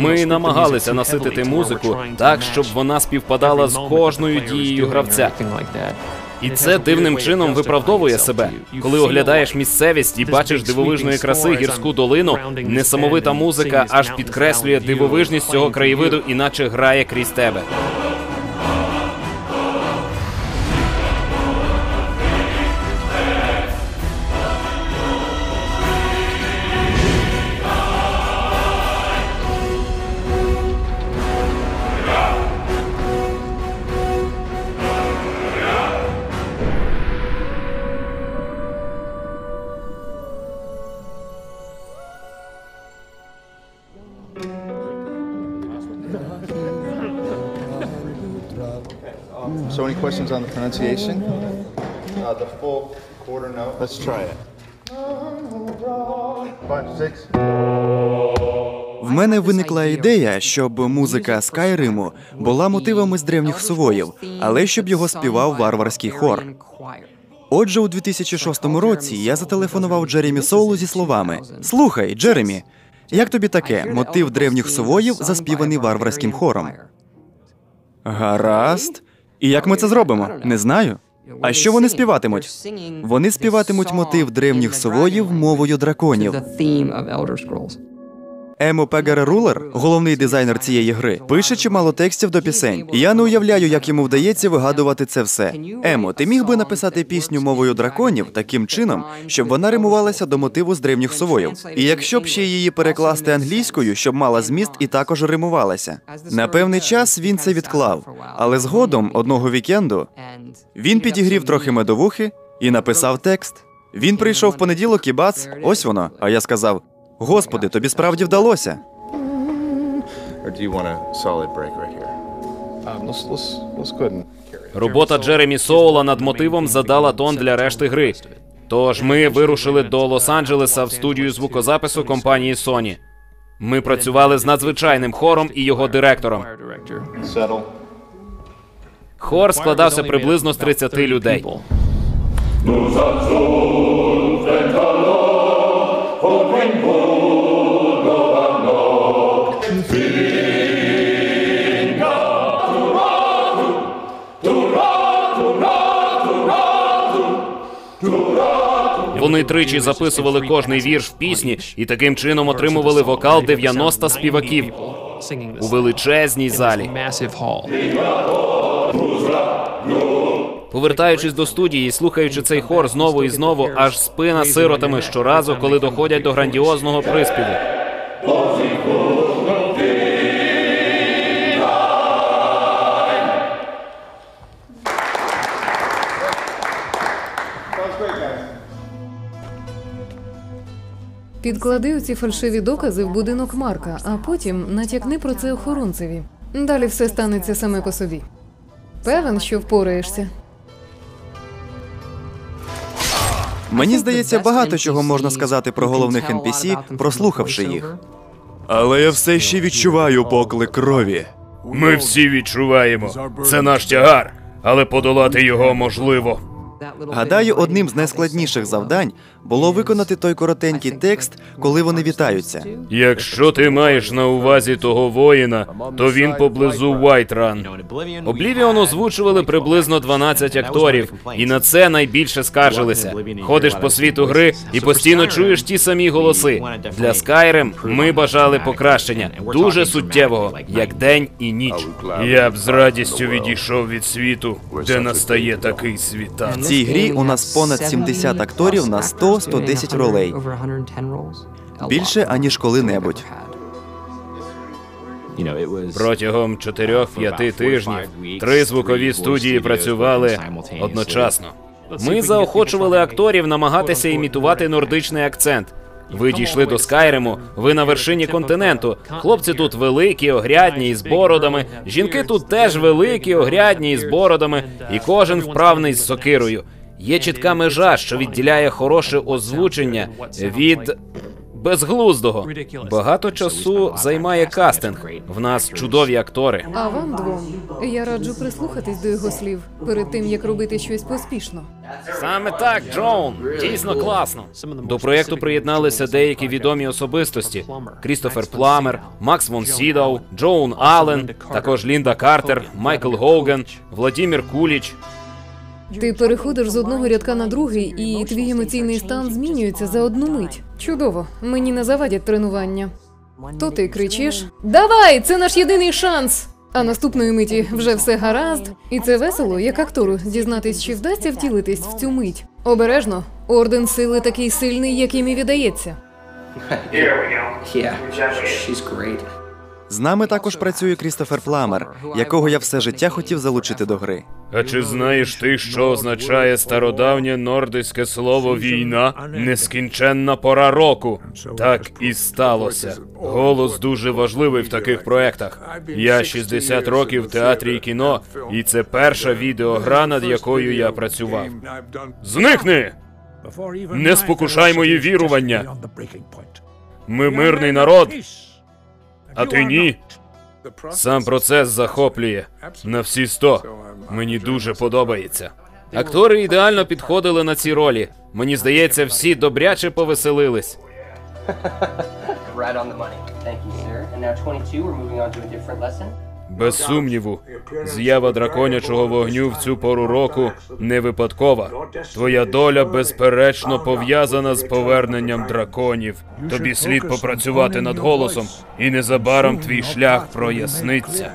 Ми намагалися наситити музику так, щоб вона співпадала з кожною дією гравця. І це дивним чином виправдовує себе. Коли оглядаєш місцевість і бачиш дивовижної краси гірську долину, несамовита музика аж підкреслює дивовижність цього краєвиду, іначе грає крізь тебе. So, any questions on the pronunciation? Uh, the full quarter note. Let's try it. Five, six. В мене виникла ідея, щоб музика Скайриму була мотивами з древніх сувоїв, але щоб його співав варварський хор. Отже, у 2006 році я зателефонував Джеремі Соулу зі словами: Слухай, Джеремі, як тобі таке? Мотив древніх сувоїв заспіваний варварським хором. Гаразд. І як ми це зробимо? Не знаю. А що вони співатимуть? Вони співатимуть мотив древніх совоїв мовою драконів. Емо Пегер Рулер, головний дизайнер цієї гри, пише чимало текстів до пісень. І я не уявляю, як йому вдається вигадувати це все. Емо, ти міг би написати пісню мовою драконів таким чином, щоб вона римувалася до мотиву з древніх сувоїв. І якщо б ще її перекласти англійською, щоб мала зміст і також римувалася. На певний час він це відклав, але згодом одного вікенду він підігрів трохи медовухи і написав текст. Він прийшов в понеділок і бац, ось воно. А я сказав: Господи, тобі справді вдалося. It. Робота Джеремі Соула над мотивом задала тон для решти гри. Тож ми вирушили до Лос-Анджелеса в студію звукозапису компанії Sony. Ми працювали з надзвичайним хором і його директором. Хор складався приблизно з 30 людей. Вони тричі записували кожний вірш в пісні і таким чином отримували вокал 90 співаків у величезній залі. Повертаючись до студії слухаючи цей хор знову і знову, аж спина сиротами щоразу, коли доходять до грандіозного приспіву. Підклади оці фальшиві докази в будинок Марка, а потім натякни про це охоронцеві. Далі все станеться саме по собі. Певен, що впораєшся. Мені здається, багато чого можна сказати про головних NPC, прослухавши їх. Але я все ще відчуваю поклик крові. Ми всі відчуваємо. Це наш тягар, але подолати його можливо. Гадаю, одним з найскладніших завдань було виконати той коротенький текст, коли вони вітаються. Якщо ти маєш на увазі того воїна, то він поблизу Вайтран. Облівіон озвучували приблизно 12 акторів, і на це найбільше скаржилися. Ходиш по світу гри і постійно чуєш ті самі голоси. Для Skyrim ми бажали покращення, дуже суттєвого, як день і ніч. Я б з радістю відійшов від світу, де настає такий світанок. Цій грі у нас понад 70 акторів на 100-110 ролей. Більше аніж коли-небудь. Протягом 4-5 тижнів три звукові студії працювали одночасно. Ми заохочували акторів намагатися імітувати нордичний акцент. Ви дійшли до Скайриму, ви на вершині континенту. Хлопці тут великі, огрядні і з бородами. Жінки тут теж великі, огрядні і з бородами, і кожен вправний з сокирою. Є чітка межа, що відділяє хороше озвучення від безглуздого. Багато часу займає кастинг. В нас чудові актори. А вам двом я раджу прислухатись до його слів перед тим, як робити щось поспішно. Саме так, Джоун. Дійсно класно. До проєкту приєдналися деякі відомі особистості: Крістофер Пламер, Макс Вон Сідау, Джоун Аллен, також Лінда Картер, Майкл Гоуген, Владімір Куліч. Ти переходиш з одного рядка на другий, і твій емоційний стан змінюється за одну мить. Чудово, мені не завадять тренування. То ти кричиш: Давай, це наш єдиний шанс! А наступної миті вже все гаразд, і це весело, як актору, дізнатись, чи вдасться втілитись в цю мить. Обережно, орден сили такий сильний, яким і віддається. Yeah, she's great. З нами також працює Крістофер Пламер, якого я все життя хотів залучити до гри. А чи знаєш ти, що означає стародавнє нордиське слово війна? Нескінченна пора року. Так і сталося. Голос дуже важливий в таких проектах. Я 60 років в театрі і кіно, і це перша відеогра, над якою я працював. Зникни! Не спокушай мої вірування. Ми мирний народ, а ти ні. Сам процес захоплює на всі сто. Мені дуже подобається. Актори ідеально підходили на ці ролі. Мені здається, всі добряче повеселились. Right on the money. Thank you, sir. And now 22, we're moving on to a different lesson. Без сумніву, з'ява драконячого вогню в цю пору року не випадкова. Твоя доля безперечно пов'язана з поверненням драконів. Тобі слід попрацювати над голосом, і незабаром твій шлях проясниться.